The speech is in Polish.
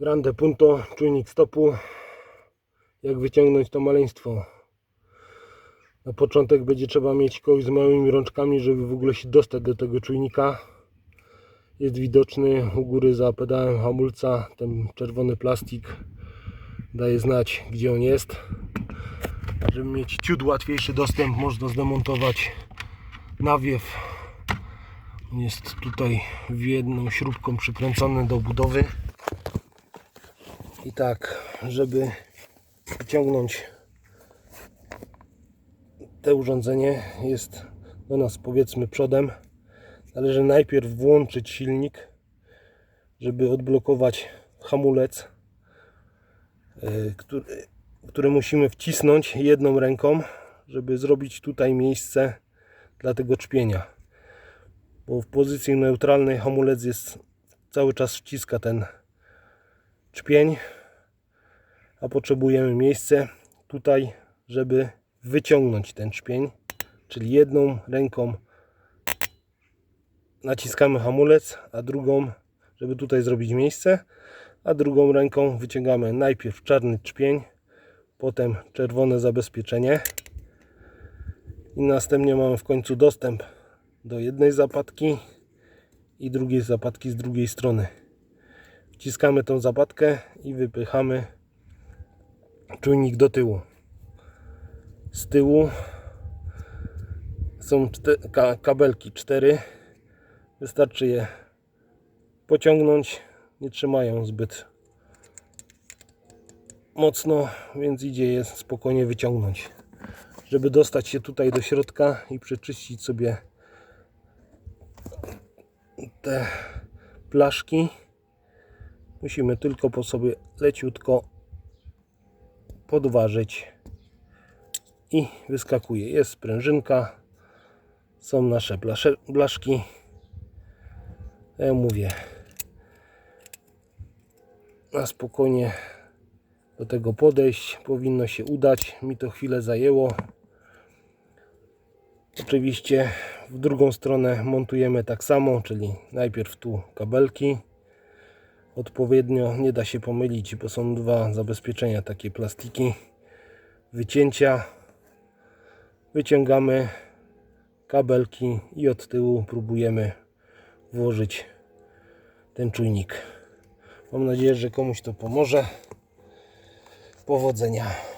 Grande punto, czujnik stopu. Jak wyciągnąć to maleństwo? Na początek będzie trzeba mieć kogoś z małymi rączkami, żeby w ogóle się dostać do tego czujnika. Jest widoczny u góry za pedałem hamulca ten czerwony plastik. Daje znać, gdzie on jest. Żeby mieć ciut łatwiejszy dostęp, można zdemontować nawiew. On jest tutaj w jedną śrubką przykręcony do budowy. I tak, żeby wyciągnąć te urządzenie jest do nas powiedzmy przodem. Należy najpierw włączyć silnik, żeby odblokować hamulec, yy, który, który musimy wcisnąć jedną ręką, żeby zrobić tutaj miejsce dla tego czpienia. Bo w pozycji neutralnej hamulec jest cały czas wciska ten czpień, a potrzebujemy miejsce tutaj, żeby wyciągnąć ten czpień, czyli jedną ręką naciskamy hamulec, a drugą, żeby tutaj zrobić miejsce, a drugą ręką wyciągamy najpierw czarny czpień, potem czerwone zabezpieczenie i następnie mamy w końcu dostęp do jednej zapadki i drugiej zapadki z drugiej strony. Wciskamy tą zapadkę i wypychamy czujnik do tyłu. Z tyłu są ka- kabelki cztery. Wystarczy je pociągnąć. Nie trzymają zbyt mocno, więc idzie je spokojnie wyciągnąć. Żeby dostać się tutaj do środka i przeczyścić sobie te blaszki, musimy tylko po sobie leciutko podważyć i wyskakuje. Jest sprężynka, są nasze blasze, blaszki. Ja mówię, na spokojnie do tego podejść. Powinno się udać. Mi to chwilę zajęło. Oczywiście w drugą stronę montujemy tak samo, czyli najpierw tu kabelki. Odpowiednio nie da się pomylić, bo są dwa zabezpieczenia, takie plastiki. Wycięcia. Wyciągamy kabelki i od tyłu próbujemy włożyć ten czujnik. Mam nadzieję, że komuś to pomoże. Powodzenia.